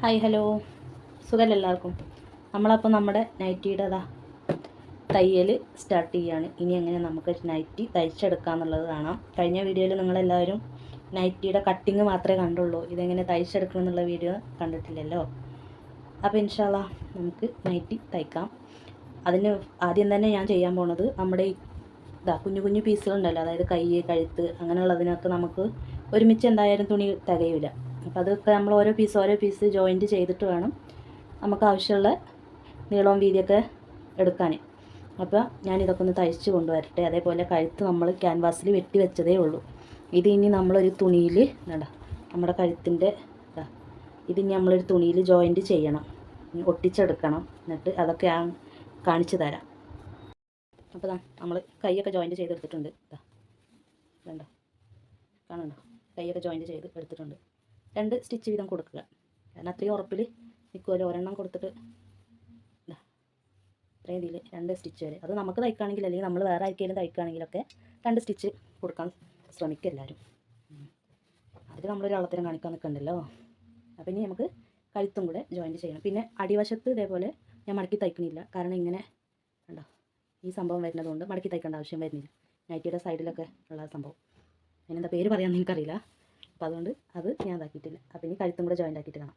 Hi hello. സുഖമല്ല എല്ലാവർക്കും? നമ്മളപ്പോൾ നമ്മുടെ നൈറ്റിയുടെ അതാ തയ്യൽ സ്റ്റാർട്ട് ചെയ്യുകയാണ് ഇനി എങ്ങനെ നമുക്ക് നൈറ്റി തയ്ച്ചെടുക്കാം എന്നുള്ളത് കാണാം. കഴിഞ്ഞ വീഡിയോയിൽ നിങ്ങളെല്ലാവരും നൈറ്റിയുടെ കട്ടിങ് മാത്രമേ കണ്ടുള്ളൂ. ഇതെങ്ങനെ തയ്ച്ചെടുക്കണം എന്നുള്ള വീഡിയോ കണ്ടിട്ടില്ലല്ലോ. അപ്പോൾ ഇൻഷാല്ല നമുക്ക് നൈറ്റി തയ്ക്കാം. അതിന് ആദ്യം തന്നെ ഞാൻ ചെയ്യാൻ പോണത് നമ്മുടെ ഈ ഇതാ കുഞ്ഞു കുഞ്ഞു പീസുകളുണ്ടല്ലോ. അതായത് കൈ കഴുത്ത് അങ്ങനെയുള്ളതിനൊക്കെ നമുക്ക് ഒരുമിച്ച് എന്തായാലും തുണി തികയില്ല അപ്പോൾ അതൊക്കെ നമ്മൾ ഓരോ പീസ് ഓരോ പീസ് ജോയിന്റ് ചെയ്തിട്ട് വേണം നമുക്ക് ആവശ്യമുള്ള നീളവും വീതിയൊക്കെ എടുക്കാൻ. അപ്പോൾ ഞാൻ ഇതൊക്കെ ഒന്ന് തയ്ച്ച് കൊണ്ടുവരട്ടെ. അതേപോലെ കഴുത്ത് നമ്മൾ ക്യാൻവാസിൽ വെട്ടി വെച്ചതേ ഉള്ളൂ. ഇത് ഇനി നമ്മളൊരു തുണിയിൽ വേണ്ട നമ്മുടെ കഴുത്തിന്റെ ഇത് ഇതിനി നമ്മളൊരു തുണിയിൽ ജോയിന്റ് ചെയ്യണം. ഇനി ഒട്ടിച്ചെടുക്കണം. എന്നിട്ട് അതൊക്കെ ഞാൻ കാണിച്ചു തരാം. അപ്പോൾ നമ്മൾ കൈയൊക്കെ ജോയിന്റ് ചെയ്തെടുത്തിട്ടുണ്ട്. ഇതാ വേണ്ട കാണുന്നുണ്ടോ? കൈയൊക്കെ ജോയിന്റ് ചെയ്ത് എടുത്തിട്ടുണ്ട്. രണ്ട് സ്റ്റിച്ച് വീതം കൊടുക്കുക. കാരണം അത്രയും ഉറപ്പിൽ നിൽക്കുമല്ലോ ഒരെണ്ണം കൊടുത്തിട്ട് അത്രയും ഇതിൽ രണ്ട് സ്റ്റിച്ച് വരെ. അത് നമുക്ക് തയ്ക്കുകയാണെങ്കിൽ അല്ലെങ്കിൽ നമ്മൾ വേറെ ആർക്കെങ്കിലും തയ്ക്കുകയാണെങ്കിലൊക്കെ രണ്ട് സ്റ്റിച്ച് കൊടുക്കാൻ ശ്രമിക്കുക എല്ലാവരും. അതിൽ നമ്മളൊരു അളത്തരം കാണിക്കാൻ നിൽക്കണ്ടല്ലോ അപ്പം ഇനി നമുക്ക് കഴുത്തും കൂടെ ജോയിന്റ് ചെയ്യണം. പിന്നെ അടിവശത്ത് ഇതേപോലെ ഞാൻ മടക്കി തയ്ക്കണില്ല. കാരണം ഇങ്ങനെ കണ്ടോ ഈ സംഭവം വരുന്നതുകൊണ്ട് മടക്കി തയ്ക്കേണ്ട ആവശ്യം വരുന്നില്ല. നൈറ്റിയുടെ സൈഡിലൊക്കെ ഉള്ള സംഭവം. അതിനെന്താ പേര് പറയാമെന്ന് നിങ്ങൾക്കറിയില്ല. അപ്പോൾ അതുകൊണ്ട് അത് ഞാൻ ഇതാക്കിയിട്ടില്ല. അപ്പോൾ ഇനി കഴുത്തും കൂടെ ജോയിന്റ് ആക്കിയിട്ട് കാണാം.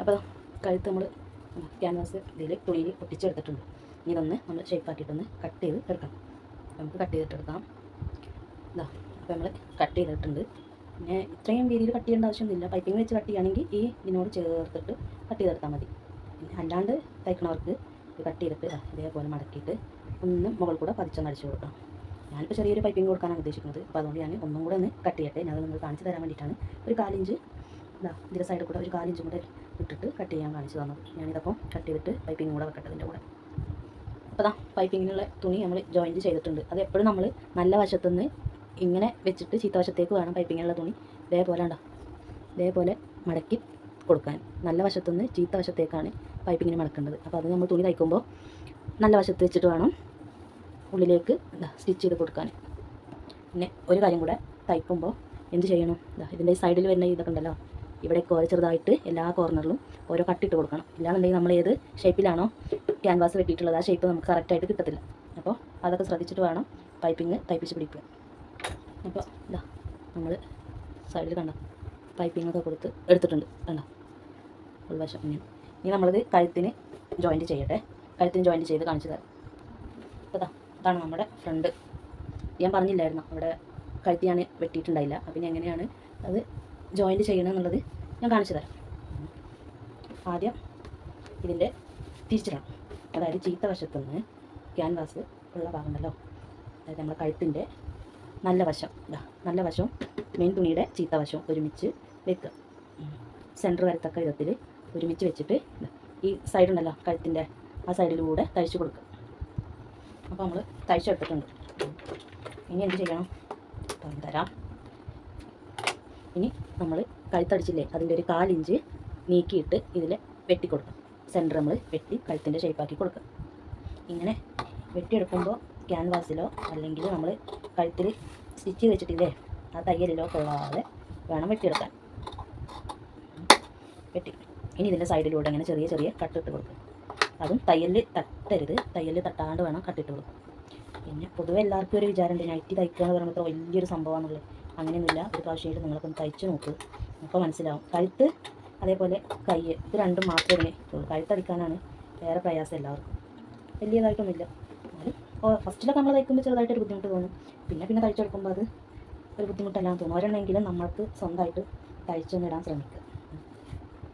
അപ്പോൾ കഴുത്ത് നമ്മൾ ക്യാൻവാസ് ഇതിൽ തുണിയിൽ ഒട്ടിച്ചെടുത്തിട്ടുണ്ട്. ഇനി ഇതൊന്ന് നമ്മൾ ഷേപ്പ് ആക്കിയിട്ടൊന്ന് കട്ട് ചെയ്ത് എടുക്കണം. നമുക്ക് കട്ട് ചെയ്തിട്ടെടുക്കാം ഇതാ അപ്പോൾ നമ്മൾ കട്ട് ചെയ്തിട്ടുണ്ട്. പിന്നെ ഇത്രയും രീതിയിൽ കട്ട് ചെയ്യേണ്ട ആവശ്യമൊന്നുമില്ല. പൈപ്പിംഗ് വെച്ച് കട്ട് ചെയ്യുകയാണെങ്കിൽ ഈ ഇതിനോട് ചേർത്തിട്ട് കട്ട് ചെയ്തെടുത്താൽ മതി. പിന്നെ അല്ലാണ്ട് തയ്ക്കണവർക്ക് കട്ട് ചെയ്തിട്ട് ഇതേപോലെ മടക്കിയിട്ട് ഒന്ന് മുകളിൽ കൂടെ പതിച്ചൊന്ന് അടിച്ചു ഞാനിപ്പോൾ ചെറിയൊരു പൈപ്പിംഗ് കൊടുക്കാനാണ് ഉദ്ദേശിക്കുന്നത്. അപ്പോൾ അതുകൊണ്ട് ഞാൻ ഒന്നും കൂടെ ഒന്ന് കട്ട് ചെയ്യട്ടെ. ഞാൻ അത് നിങ്ങൾ കാണിച്ച് തരാൻ വേണ്ടിയിട്ടാണ് ഒരു കാലിഞ്ച് ഇതാ ഇതിന്റെ സൈഡിൽ കൂടെ ഒരു കാലിഞ്ചും കൂടെ ഇട്ടിട്ട് കട്ട് ചെയ്യാൻ കാണിച്ചു തന്നു ഞാനിതപ്പം കട്ട് ചെയ്തിട്ട് പൈപ്പിംഗ് കൂടെ വെക്കട്ടെ ഇതിന്റെ കൂടെ. അപ്പോൾ ദാ പൈപ്പിങ്ങിനുള്ള തുണി നമ്മൾ ജോയിന്റ് ചെയ്തിട്ടുണ്ട്. അത് എപ്പോഴും നമ്മൾ നല്ല വശത്തുനിന്ന് ഇങ്ങനെ വെച്ചിട്ട് ചീത്ത വശത്തേക്ക് വേണം പൈപ്പിങ്ങിനുള്ള തുണി. ഇതേപോലെ ഉണ്ടോ ഇതേപോലെ മടക്കി കൊടുക്കാൻ. നല്ല വശത്തുനിന്ന് ചീത്ത വശത്തേക്കാണ് പൈപ്പിങ്ങിന് മടക്കേണ്ടത്. അപ്പോൾ അത് നമ്മൾ തുണി തയ്ക്കുമ്പോൾ നല്ല വശത്ത് വെച്ചിട്ട് വേണം ഉള്ളിലേക്ക് സ്റ്റിച്ച് ചെയ്ത് കൊടുക്കാൻ. പിന്നെ ഒരു കാര്യം കൂടെ തയ്ക്കുമ്പോൾ എന്ത് ചെയ്യണം? ഇതാ ഇതിന്റെ സൈഡിൽ വരുന്ന ഇതൊക്കെ ഉണ്ടല്ലോ. ഇവിടെ ഓരോ ചെറുതായിട്ട് എല്ലാ കോർണറിലും ഓരോ കട്ടിട്ട് കൊടുക്കണം. ഇല്ലാന്നുണ്ടെങ്കിൽ നമ്മൾ ഏത് ഷേപ്പിലാണോ ക്യാൻവാസ് വെട്ടിയിട്ടുള്ളത് ആ ഷേപ്പ് നമുക്ക് കറക്റ്റായിട്ട് കിട്ടത്തില്ല. അപ്പോൾ അതൊക്കെ ശ്രദ്ധിച്ചിട്ട് വേണം പൈപ്പിങ് തയ്പ്പിച്ച് പിടിക്കുക അപ്പോൾ ഇതാ നമ്മൾ സൈഡിൽ കണ്ടോ? പൈപ്പിംഗ് ഒക്കെ കൊടുത്ത് എടുത്തിട്ടുണ്ട്. കണ്ടോ? ഉൾവശം. ഇങ്ങനെ ഇനി നമ്മളിത് കഴുത്തിന് ജോയിന്റ് ചെയ്യട്ടെ. കഴുത്തിന് ജോയിന്റ് ചെയ്ത് കാണിച്ചു തരാം. ഇതാണ് നമ്മുടെ ഫ്രണ്ട് ഞാൻ പറഞ്ഞില്ലായിരുന്നു അവിടെ കഴുത്തി ഞാൻ വെട്ടിയിട്ടുണ്ടായില്ല. അപ്പം എങ്ങനെയാണ് അത് ജോയിന്റ് ചെയ്യണമെന്നുള്ളത് ഞാൻ കാണിച്ചു തരാം. ആദ്യം ഇതിന്റെ തിരിച്ചിടണം. അതായത് ചീത്ത വശത്തുനിന്ന് ക്യാൻവാസ് ഉള്ള ഭാഗമുണ്ടല്ലോ. അതായത് നമ്മുടെ കഴുത്തിന്റെ നല്ല വശം. ഇതാ നല്ല വശവും മെയിൻ തുണിയുടെ ചീത്ത വശവും ഒരുമിച്ച് വെക്കുക. സെന്റർ വരത്തക്ക വിധത്തിൽ ഒരുമിച്ച് വെച്ചിട്ട് ഈ സൈഡ് ഉണ്ടല്ലോ കഴുത്തിന്റെ ആ സൈഡിലൂടെ തയ്ച്ചു കൊടുക്കുക. അപ്പോൾ നമ്മൾ തയ്ച്ചെടുത്തിട്ടുണ്ട്. ഇനി എന്ത് ചെയ്യണം? തരാം. ഇനി നമ്മൾ കഴുത്തടിച്ചില്ലേ അതിന്റെ ഒരു കാലിഞ്ച് നീക്കിയിട്ട് ഇതിൽ വെട്ടിക്കൊടുക്കാം സെന്റർ നമ്മൾ വെട്ടി കഴുത്തിന്റെ ഷേപ്പാക്കി കൊടുക്കുക ഇങ്ങനെ വെട്ടിയെടുക്കുമ്പോൾ ക്യാൻവാസിലോ അല്ലെങ്കിൽ നമ്മൾ കഴുത്തിൽ സ്റ്റിച്ച് ചെയ്ത് വെച്ചിട്ടില്ലേ ആ തയ്യലിലോ കൊള്ളാതെ വേണം വെട്ടിയെടുക്കാൻ. വെട്ടി. ഇനി ഇതിന്റെ സൈഡിലൂടെ ഇങ്ങനെ ചെറിയ ചെറിയ കട്ടിട്ട് കൊടുക്കുക അതും തയ്യൽ തട്ടരുത്. തയ്യൽ തട്ടാണ്ട് വേണം കട്ടിട്ട് കൊടുക്കുക പിന്നെ പൊതുവെ എല്ലാവർക്കും ഒരു വിചാരമുണ്ട് നൈറ്റി തയ്ക്കുക എന്ന് പറയുമ്പോൾ വലിയൊരു സംഭവമാണുള്ളത് അങ്ങനെയൊന്നുമില്ല. ഒരു പ്രാവശ്യമായിട്ട് നിങ്ങളൊക്കെ ഒന്ന് തയ്ച്ച് നോക്ക്. അപ്പോൾ മനസ്സിലാവും. കഴുത്ത് അതേപോലെ കൈ ഇത് രണ്ടും മാത്രമേ ഉള്ളൂ. കഴുത്തടിക്കാനാണ് വേറെ പ്രയാസം എല്ലാവർക്കും. വലിയതായിട്ടൊന്നുമില്ല. എന്നാലും ഫസ്റ്റിലൊക്കെ നമ്മൾ തയ്ക്കുമ്പോൾ ചെറുതായിട്ടൊരു ബുദ്ധിമുട്ട് തോന്നും. പിന്നെ പിന്നെ തയ്ച്ചെടുക്കുമ്പോൾ അത് ഒരു ബുദ്ധിമുട്ടല്ലാന്ന് തോന്നും. അവരുണ്ടെങ്കിലും നമ്മൾക്ക് സ്വന്തമായിട്ട് തയ്ച്ചൊന്നിടാൻ ശ്രമിക്കുക.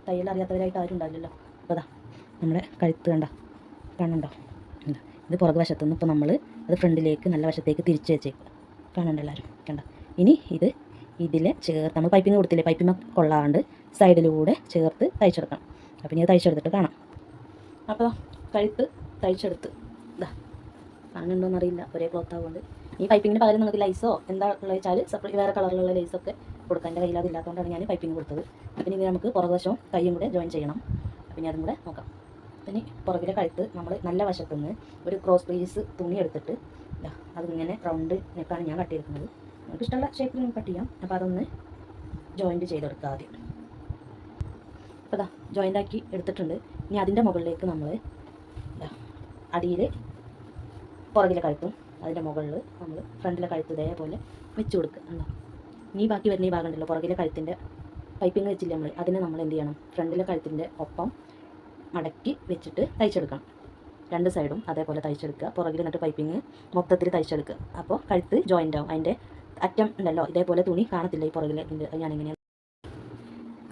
തയ്യൽ അറിയാത്തവരായിട്ട് ആരും ഉണ്ടാവില്ലല്ലോ. അപ്പോൾ നമ്മുടെ കഴുത്ത് കണ്ട? കണ്ട? ഇത് പുറകു വശത്തു നിന്ന് ഇപ്പോൾ നമ്മൾ അത് ഫ്രണ്ടിലേക്ക് നല്ല വശത്തേക്ക് തിരിച്ച് വെച്ചേക്കുക കാണുന്നുണ്ട് എല്ലാവരും? കണ്ട? ഇനി ഇത് ഇതിൽ ചേർത്ത് നമ്മൾ പൈപ്പിംഗ് കൊടുത്തില്ലേ? പൈപ്പിംഗ് കൊള്ളാണ്ട് സൈഡിലൂടെ ചേർത്ത് തയ്ച്ചെടുക്കണം. അപ്പം ഇനി തയ്ച്ചെടുത്തിട്ട് കാണാം. അപ്പോൾ കഴുത്ത് തയ്ച്ചെടുത്ത്. ഇതാ കാണുന്നുണ്ടോ അറിയില്ല ഒരേ ക്ലോത്ത് ആവുകൊണ്ട് ഈ പൈപ്പിങ്ങിന് പകരം നിങ്ങൾക്ക് ലൈസോ എന്താ ഉള്ളത് വെച്ചാൽ സെപ്പറേറ്റ് വേറെ കളറിലുള്ള ലൈസൊക്കെ കൊടുക്കാൻ എന്റെ കയ്യിൽ അതില്ലാത്തതുകൊണ്ടാണ് ഞാൻ പൈപ്പിംഗ് കൊടുത്തത്. അപ്പം ഇനി നമുക്ക് പുറകുവശവും കയ്യും കൂടെ ജോയിൻ ചെയ്യണം. അപ്പം ഇനി അതും കൂടെ നോക്കാം. പിന്നെ പുറകിലെ കഴുത്ത് നമ്മൾ നല്ല വശത്തുനിന്ന് ഒരു ക്രോസ് പീസ് തുണി എടുത്തിട്ട് അതിങ്ങനെ റൗണ്ട് നെക്കാണ് ഞാൻ കട്ട് ചെയ്തിരിക്കുന്നത്. നമുക്ക് ഇഷ്ടമുള്ള ഷേപ്പിൽ നമുക്ക് കട്ട് ചെയ്യാം. അപ്പോൾ അതൊന്ന് ജോയിന്റ് ചെയ്തെടുക്കുക ആദ്യം. അപ്പോൾ ഇതാ ജോയിന്റ് ആക്കി എടുത്തിട്ടുണ്ട്. ഇനി അതിന്റെ മുകളിലേക്ക് നമ്മൾ അടിയിൽ പുറകിലെ കഴുത്തും അതിന്റെ മുകളിൽ നമ്മൾ ഫ്രണ്ടിലെ കഴുത്ത് ഇതേപോലെ വെച്ച് കൊടുക്കുക എന്താ? ഇനി ബാക്കി വരുന്ന ഈ ഭാഗം ഉണ്ടല്ലോ പുറകിലെ കഴുത്തിന്റെ പൈപ്പിംഗ് വെച്ചില്ല നമ്മൾ അതിനെ നമ്മൾ എന്ത് ചെയ്യണം ഫ്രണ്ടിലെ കഴുത്തിന്റെ ഒപ്പം മടക്കി വെച്ചിട്ട് തയ്ച്ചെടുക്കണം. രണ്ട് സൈഡും അതേപോലെ തയ്ച്ചെടുക്കുക. പുറകിൽ എന്നിട്ട് പൈപ്പിങ് മൊത്തത്തിൽ തയ്ച്ചെടുക്കുക. അപ്പോൾ കഴുത്ത് ജോയിന്റ് ആവും. അതിന്റെ അറ്റം ഉണ്ടല്ലോ ഇതേപോലെ തുണി കാണത്തില്ല ഈ പുറകിലെ. ഞാനിങ്ങനെ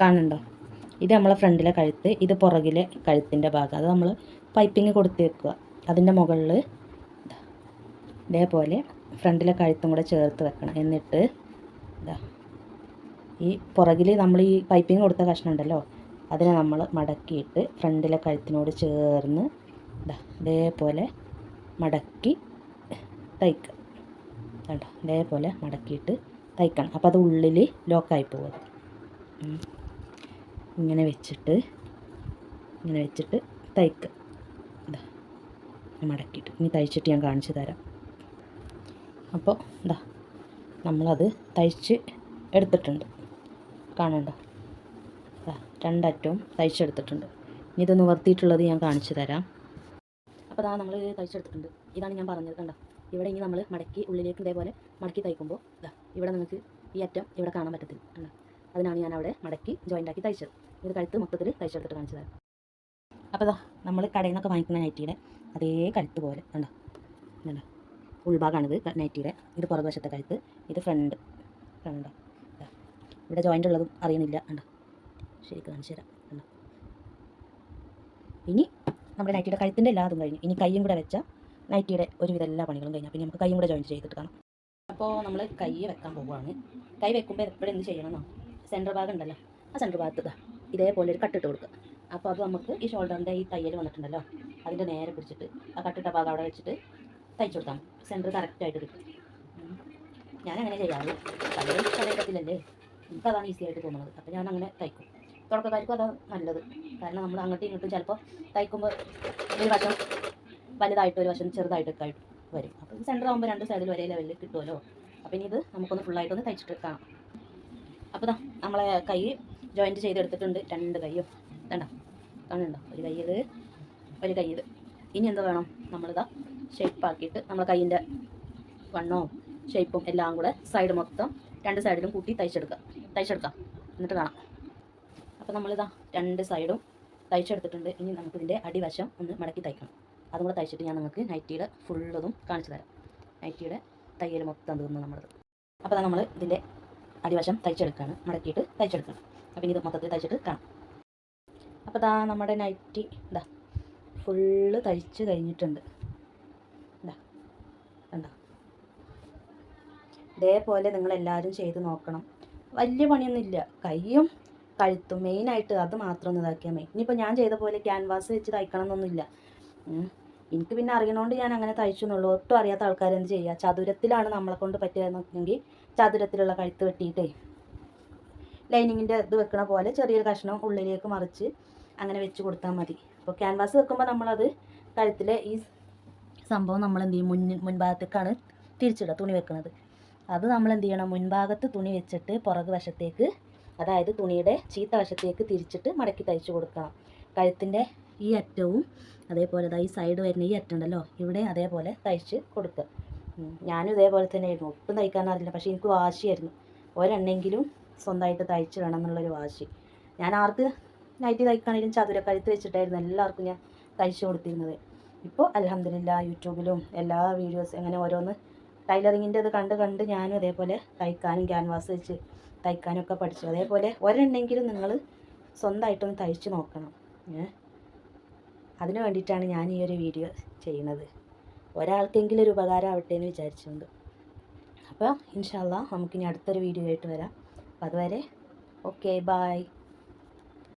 കാണുന്നുണ്ടോ? ഇത് നമ്മളെ ഫ്രണ്ടിലെ കഴുത്ത് ഇത് പുറകിലെ കഴുത്തിന്റെ ഭാഗം. അത് നമ്മൾ പൈപ്പിങ് കൊടുത്ത് വെക്കുക. അതിന്റെ മുകളിൽ ഇതേപോലെ ഫ്രണ്ടിലെ കഴുത്തും കൂടെ ചേർത്ത് വെക്കണം. എന്നിട്ട് ഈ പുറകിൽ നമ്മൾ ഈ പൈപ്പിങ് കൊടുത്ത കഷ്ണം ഉണ്ടല്ലോ അതിനെ നമ്മൾ മടക്കിയിട്ട് ഫ്രണ്ടിലെ കഴുത്തിനോട് ചേർന്ന് ഇതാ ഇതേപോലെ മടക്കി തയ്ക്കുക കണ്ടോ? ഇതേപോലെ മടക്കിയിട്ട് തയ്ക്കണം. അപ്പോൾ അത് ഉള്ളിൽ ലോക്കായി പോകും ഇങ്ങനെ വെച്ചിട്ട് ഇങ്ങനെ വെച്ചിട്ട് തയ്ക്കുക മടക്കിയിട്ട്. ഇനി തയ്ച്ചിട്ട് ഞാൻ കാണിച്ചു തരാം. അപ്പോൾ ഇതാ നമ്മളത് തയ്ച്ച് എടുത്തിട്ടുണ്ട്. കാണണ്ട രണ്ടറ്റവും തയ്ച്ചെടുത്തിട്ടുണ്ട്. ഇനി ഇതൊന്ന് നിവർത്തിയിട്ടുള്ളത് ഞാൻ കാണിച്ചു തരാം. അപ്പോൾ അതാ നമ്മൾ തയ്ച്ചെടുത്തിട്ടുണ്ട്. ഇതാണ് ഞാൻ പറഞ്ഞത് കണ്ടോ? ഇവിടെ ഇനി നമ്മൾ മടക്കി ഉള്ളിലേക്ക് ഇതേപോലെ മടക്കി തയ്ക്കുമ്പോൾ ഇതാ ഇവിടെ നിങ്ങൾക്ക് ഈ അറ്റം ഇവിടെ കാണാൻ പറ്റത്തില്ല കണ്ടോ? അതിനാണ് ഞാൻ അവിടെ മടക്കി ജോയിന്റ് ആക്കി തയ്ച്ചത്. ഇത് കഴുത്ത് മൊത്തത്തിൽ തയ്ച്ചെടുത്തിട്ട് കാണിച്ചു തരാം. അപ്പോൾ ഇതാ നമ്മൾ കടയിൽ നിന്നൊക്കെ വാങ്ങിക്കുന്ന നൈറ്റിയുടെ അതേ കഴുത്ത് പോലെ കണ്ടോ? കണ്ടോ? ഉൾഭാഗമാണിത് നൈറ്റിയുടെ. ഇത് പുറകുവശത്തെ കഴുത്ത്. ഇത് ഫ്രണ്ട് കണ്ടോ. ഇവിടെ ജോയിന്റ് ഉള്ളതും അറിയണില്ല കണ്ടോ? ശരിക്കും കാണിച്ചു തരാം. ഇനി നമ്മുടെ നൈറ്റിയുടെ കഴുത്തിന്റെ എല്ലാ അതും കഴിഞ്ഞു. ഇനി കൈയും കൂടെ വെച്ചാൽ നൈറ്റിയുടെ ഒരുവിധ എല്ലാ പണികളും കഴിഞ്ഞാൽ പിന്നെ നമുക്ക് കൈയും കൂടെ ജോയിൻ ചെയ്തിട്ട് കാണാം. അപ്പോൾ നമ്മൾ കൈ വെക്കാൻ പോവുകയാണ് കൈ വെക്കുമ്പോൾ എപ്പോഴും എന്ത് ചെയ്യണമെന്നോ സെന്റർ ഭാഗം ഉണ്ടല്ലോ. ആ സെന്റർ ഭാഗത്ത് ഇതാ. ഇതേപോലെ ഒരു കട്ടിട്ട് കൊടുക്കുക. അപ്പോൾ അത് നമുക്ക് ഈ ഷോൾഡറിന്റെ ഈ തയ്യൽ വന്നിട്ടുണ്ടല്ലോ. അതിന്റെ നേരെ പിടിച്ചിട്ട് ആ കട്ടിട്ട ഭാഗം അവിടെ വെച്ചിട്ട് തയ്ച്ചു കൊടുത്താൽ സെന്റർ കറക്റ്റായിട്ട് കിട്ടും. ഉം. ഞാനങ്ങനെ ചെയ്യാറ്. പലരും കടയിടത്തിലല്ലേ എനിക്കതാണ് ഈസി ആയിട്ട് തോന്നുന്നത്. അപ്പോൾ ഞാൻ അങ്ങനെ തയ്ക്കും. തുടക്കക്കാർക്കും അതാണ് നല്ലത്. കാരണം നമ്മൾ അങ്ങോട്ടും ഇങ്ങോട്ടും ചിലപ്പോൾ തയ്ക്കുമ്പോൾ ഒരു വശം വലുതായിട്ട് ഒരു വശം ചെറുതായിട്ടൊക്കെ ആയിട്ട് വരും. അപ്പോൾ സെന്റർ ആകുമ്പോൾ രണ്ട് സൈഡിൽ ഒരേ ലെവലിൽ കിട്ടുമല്ലോ. അപ്പോൾ ഇനി ഇത് നമുക്കൊന്ന് ഫുള്ളായിട്ടൊന്ന് തയ്ച്ചിട്ട് കാണാം അപ്പോൾ നമ്മളെ കൈ ജോയിന്റ് ചെയ്തെടുത്തിട്ടുണ്ട്. രണ്ട് കൈയും വേണ്ട. കാണുന്നുണ്ടോ? ഒരു കൈ ഇത് ഒരു കൈ ഇത് ഇനി എന്ത് വേണം? നമ്മളിതാ ഷേപ്പാക്കിയിട്ട് നമ്മളെ കൈയിന്റെ വണ്ണവും ഷേപ്പും എല്ലാം കൂടെ സൈഡ് മൊത്തം രണ്ട് സൈഡിലും കൂട്ടി തയ്ച്ചെടുക്കുക തയ്ച്ചെടുക്കാം. എന്നിട്ട് കാണാം. അപ്പോൾ നമ്മളിതാ രണ്ട് സൈഡും തയ്ച്ചെടുത്തിട്ടുണ്ട്. ഇനി നമുക്കിതിന്റെ അടിവശം ഒന്ന് മടക്കി തയ്ക്കണം. അതും കൂടെ തയ്ച്ചിട്ട് ഞാൻ നിങ്ങൾക്ക് നൈറ്റിയുടെ ഫുള്ളതും കാണിച്ചു തരാം. നൈറ്റിയുടെ തയ്യൽ മൊത്തം തീർന്നു നമ്മളത്. അപ്പോൾ നമ്മൾ ഇതിന്റെ അടിവശം തയ്ച്ചെടുക്കുകയാണ് മടക്കിയിട്ട് തയ്ച്ചെടുക്കണം. അപ്പോൾ ഇത് മൊത്തത്തിൽ തയ്ച്ചിട്ട് കാണാം. അപ്പോൾ ദാ നമ്മുടെ നൈറ്റി ഇതാ ഫുള്ള് തയ്ച്ച് കഴിഞ്ഞിട്ടുണ്ട്. ഇതാ കണ്ടോ? ഇതേപോലെ നിങ്ങളെല്ലാവരും ചെയ്ത് നോക്കണം. വലിയ പണിയൊന്നുമില്ല. കൈയും കഴുത്തും മെയിനായിട്ട് അത് മാത്രം ഒന്ന് ഇതാക്കിയാൽ മതി. ഇനിയിപ്പോൾ ഞാൻ ചെയ്ത പോലെ ക്യാൻവാസ് വെച്ച് തയ്ക്കണം എന്നൊന്നുമില്ല എനിക്ക് പിന്നെ അറിയണോണ്ട് ഞാൻ അങ്ങനെ തയ്ച്ചു എന്നുള്ളൂ. ഒട്ടും അറിയാത്ത ആൾക്കാർ എന്ത് ചെയ്യുക ചതുരത്തിലാണ് നമ്മളെ കൊണ്ട് പറ്റുകയെന്നുണ്ടെങ്കിൽ ചതുരത്തിലുള്ള കഴുത്ത് വെട്ടിയിട്ടേ ലൈനിങ്ങിന്റെ ഇത് വെക്കണ പോലെ ചെറിയൊരു കഷ്ണം ഉള്ളിലേക്ക് മറിച്ച് അങ്ങനെ വെച്ച് കൊടുത്താൽ മതി. അപ്പോൾ ക്യാൻവാസ് വെക്കുമ്പോൾ നമ്മളത് കഴുത്തിലെ ഈ സംഭവം നമ്മൾ എന്ത് ചെയ്യും? മുൻ മുൻഭാഗത്തേക്കാണ് തിരിച്ചിടുക തുണി വെക്കുന്നത്. അത് നമ്മൾ എന്ത് ചെയ്യണം? മുൻഭാഗത്ത് തുണി വെച്ചിട്ട് പുറകു വശത്തേക്ക് അതായത് തുണിയുടെ ചീത്ത വശത്തേക്ക് തിരിച്ചിട്ട് മടക്കി തയ്ച്ചു കൊടുക്കണം കഴുത്തിന്റെ ഈ അറ്റവും അതേപോലെ ഈ സൈഡ് വരുന്ന ഈ അറ്റം ഉണ്ടല്ലോ ഇവിടെ അതേപോലെ തയ്ച്ച് കൊടുക്കുക. ഞാനും ഇതേപോലെ തന്നെ ആയിരുന്നു. ഒട്ടും തയ്ക്കാൻ അറിയില്ല പക്ഷേ എനിക്ക് വാശിയായിരുന്നു. ഒരെണ്ണെങ്കിലും സ്വന്തമായിട്ട് തയ്ച്ചിടണം എന്നുള്ളൊരു വാശി. ഞാൻ ആർക്ക് നൈറ്റി തയ്ക്കുകയാണെങ്കിലും ചതുരക്കഴുത്ത് വെച്ചിട്ടായിരുന്നു എല്ലാവർക്കും ഞാൻ തയ്ച്ചു കൊടുത്തിരുന്നത്. ഇപ്പോൾ അലഹമില്ല യൂട്യൂബിലും എല്ലാ വീഡിയോസ് അങ്ങനെ ഓരോന്ന് ടൈലറിങ്ങിന്റെ ഇത് കണ്ട് കണ്ട് ഞാനും അതേപോലെ തയ്ക്കാനും ക്യാൻവാസ് വെച്ച് തയ്ക്കാനൊക്കെ പഠിച്ചു. അതേപോലെ ഒരെണ്ണെങ്കിലും നിങ്ങൾ സ്വന്തമായിട്ടൊന്ന് തയ്ച്ചു നോക്കണം. അതിനു വേണ്ടിയിട്ടാണ് ഞാൻ ഈ ഒരു വീഡിയോ ചെയ്യുന്നത്. ഒരാൾക്കെങ്കിലും ഒരു ഉപകാരം ആവട്ടെ എന്ന് വിചാരിച്ചുകൊണ്ട്. അപ്പോൾ ഇൻഷാല്ല നമുക്കിനി അടുത്തൊരു വീഡിയോ ആയിട്ട് വരാം. അപ്പോൾ അതുവരെ ഓക്കെ ബായ്